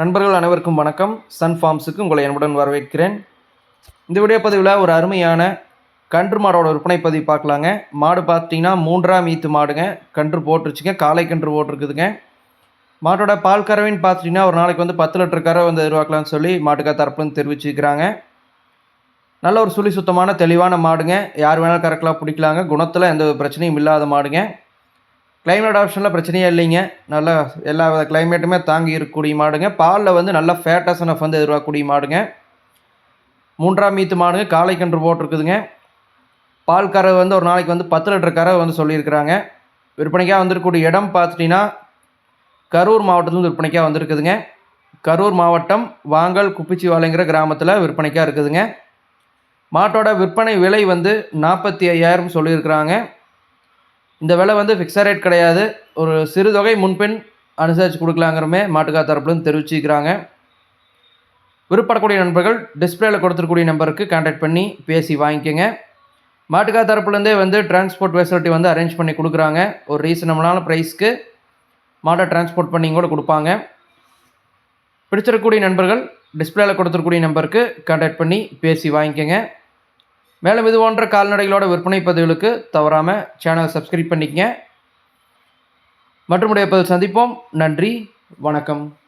நண்பர்கள் அனைவருக்கும் வணக்கம். சன் ஃபார்ம்ஸுக்கு உங்களை என்னுடன் வரவேற்கிறேன். இந்த வீடியோ பதிவில் ஒரு அருமையான கன்று மாடோட விற்பனை பதிவு பார்க்கலாங்க. மாடு பார்த்தீங்கன்னா மூன்றாம் ஈத்து மாடுங்க. கன்று போட்டுருச்சுங்க. காலை கன்று போட்டிருக்குதுங்க. மாட்டோட பால் கறவைன்னு பார்த்துட்டிங்கன்னா ஒரு நாளைக்கு வந்து பத்து லிட்டர் கறவை வந்து எதிர்பார்க்கலாம்னு சொல்லி மாட்டுக்கா தரப்புன்னு தெரிவிச்சுக்கிறாங்க நல்ல ஒரு சுழி சுத்தமான தெளிவான மாடுங்க. யார் வேணாலும் கறக்கலாம் பிடிக்கலாங்க. குணத்தில் எந்த ஒரு பிரச்சனையும் இல்லாத மாடுங்க. கிளைமேட் ஆப்ஷனில் பிரச்சனையே இல்லைங்க. நல்லா எல்லா வித கிளைமேட்டுமே தாங்கி இருக்கக்கூடிய மாடுங்க. பாலில் வந்து நல்லா ஃபேட்டாசனஃப் வந்து எதிர்பார்க்கக்கூடிய மாடுங்க. மூன்றாம் மீத்து மாடுங்க காலை கன்று போட்டிருக்குதுங்க. பால் கறவை வந்து ஒரு நாளைக்கு வந்து பத்து லிட்டர் கறவை வந்து சொல்லியிருக்கிறாங்க. விற்பனைக்காக வந்திருக்கக்கூடிய இடம் பார்த்துட்டிங்கன்னா கரூர் மாவட்டத்துலேருந்து விற்பனைக்காக வந்திருக்குதுங்க. கரூர் மாவட்டம் வாங்கல் குப்பிச்சிவாலைங்கிற கிராமத்தில் விற்பனைக்காக இருக்குதுங்க. மாட்டோட விற்பனை விலை வந்து நாற்பத்தி ஐயாயிரம் சொல்லியிருக்கிறாங்க. இந்த விலை வந்து ஃபிக்ஸட் ரேட் கிடையாது. ஒரு சிறு தொகை முன்பின் அனுசரித்து கொடுக்கலாங்கிறமே மாட்டுக்கா தரப்புலன்னு தெரிவிச்சுக்கிறாங்க விருப்பப்படக்கூடிய நண்பர்கள் டிஸ்பிளேல கொடுத்துருக்கூடிய நம்பருக்கு கான்டாக்ட் பண்ணி பேசி வாங்கிக்கோங்க. மாட்டுக்கா தரப்புலேருந்தே வந்து டிரான்ஸ்போர்ட் ஃபெசிலிட்டி வந்து அரேஞ்ச் பண்ணி கொடுக்குறாங்க. ஒரு ரீசனபிளான ப்ரைஸ்க்கு மாட்டை டிரான்ஸ்போர்ட் பண்ணி கூட கொடுப்பாங்க. பிடிச்சிருக்கக்கூடிய நண்பர்கள் டிஸ்பிளேல கொடுத்துருக்கூடிய நம்பருக்கு கான்டாக்ட் பண்ணி பேசி வாங்கிக்கோங்க. மேலும் இது போன்ற கால்நடைகளோட விற்பனை பதிவுகளுக்கு தவறாமல் சேனலை சப்ஸ்கிரைப் பண்ணிக்கங்க. மற்றும் பதில் சந்திப்போம். நன்றி. வணக்கம்.